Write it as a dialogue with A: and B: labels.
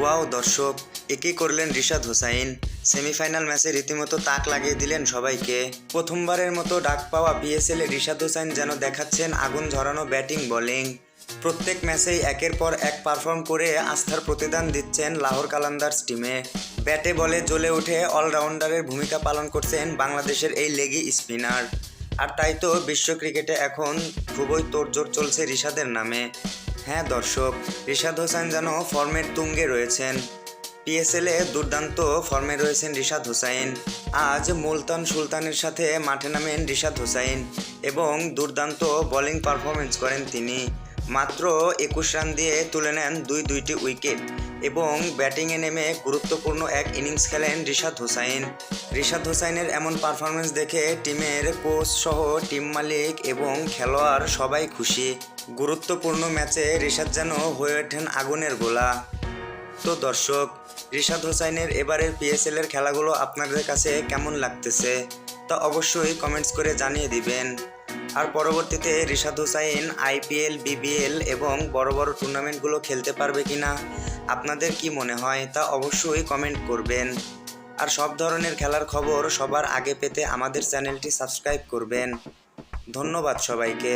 A: Wow, দর্শক একই করলেন রিশাদ হোসাইন। সেমিফাইনাল ম্যাচে রীতিমতো তাক লাগিয়ে দিলেন সবাইকে। প্রথমবারের মতো ডাক পাওয়া পিএসএল এ রিশাদ হোসাইন যেন দেখাচ্ছেন আগুন ঝরানো ব্যাটিং, বোলিং। প্রত্যেক ম্যাচেই একের পর এক পারফর্ম করে আস্থার প্রতিদান দিচ্ছেন লাহোর কালান্দার্স টিমে। ব্যাটে বলে জ্বলে উঠে অলরাউন্ডারের ভূমিকা পালন করছেন বাংলাদেশের এই লেগি স্পিনার। আর তাই তো বিশ্ব ক্রিকেটে এখন খুবই তোড়জোড় চলছে রিশাদের নামে। হ্যাঁ দর্শক, রিশাদ হোসেন যেন ফর্মের তুঙ্গে রয়েছেন। পিএসএলে দুর্দান্ত ফর্মে রয়েছেন রিশাদ হোসাইন আজ মুলতান সুলতানের সাথে মাঠে নামেন রিশাদ হোসাইন এবং দুর্দান্ত বোলিং পারফরমেন্স করেন তিনি। মাত্র একুশ রান দিয়ে তুলে নেন দুই দুইটি উইকেট এবং ব্যাটিংয়ে নেমে গুরুত্বপূর্ণ এক ইনিংস খেলেন রিশাদ হোসাইন। রিশাদ হোসাইনের এমন পারফরমেন্স দেখে টিমের কোচ সহ টিম মালিক এবং খেলোয়াড় সবাই খুশি। গুরুত্বপূর্ণ ম্যাচে রিশাদ যেন হয়ে ওঠেন আগুনের গোলা। তো দর্শক, রিশাদ হোসাইনের এবারের পিএসএল এর খেলাগুলো আপনাদের কাছে কেমন লাগতেছে তা অবশ্যই কমেন্টস করে জানিয়ে দিবেন। আর পরবর্তীতে রিশাদ হুসাইন, আইপিএল, বিবিএল এবং বড় বড় টুর্নামেন্টগুলো খেলতে পারবে কি না আপনাদের কি মনে হয় তা অবশ্যই কমেন্ট করবেন। আর সব ধরনের খেলার খবর সবার আগে পেতে আমাদের চ্যানেলটি সাবস্ক্রাইব করবেন। ধন্যবাদ সবাইকে।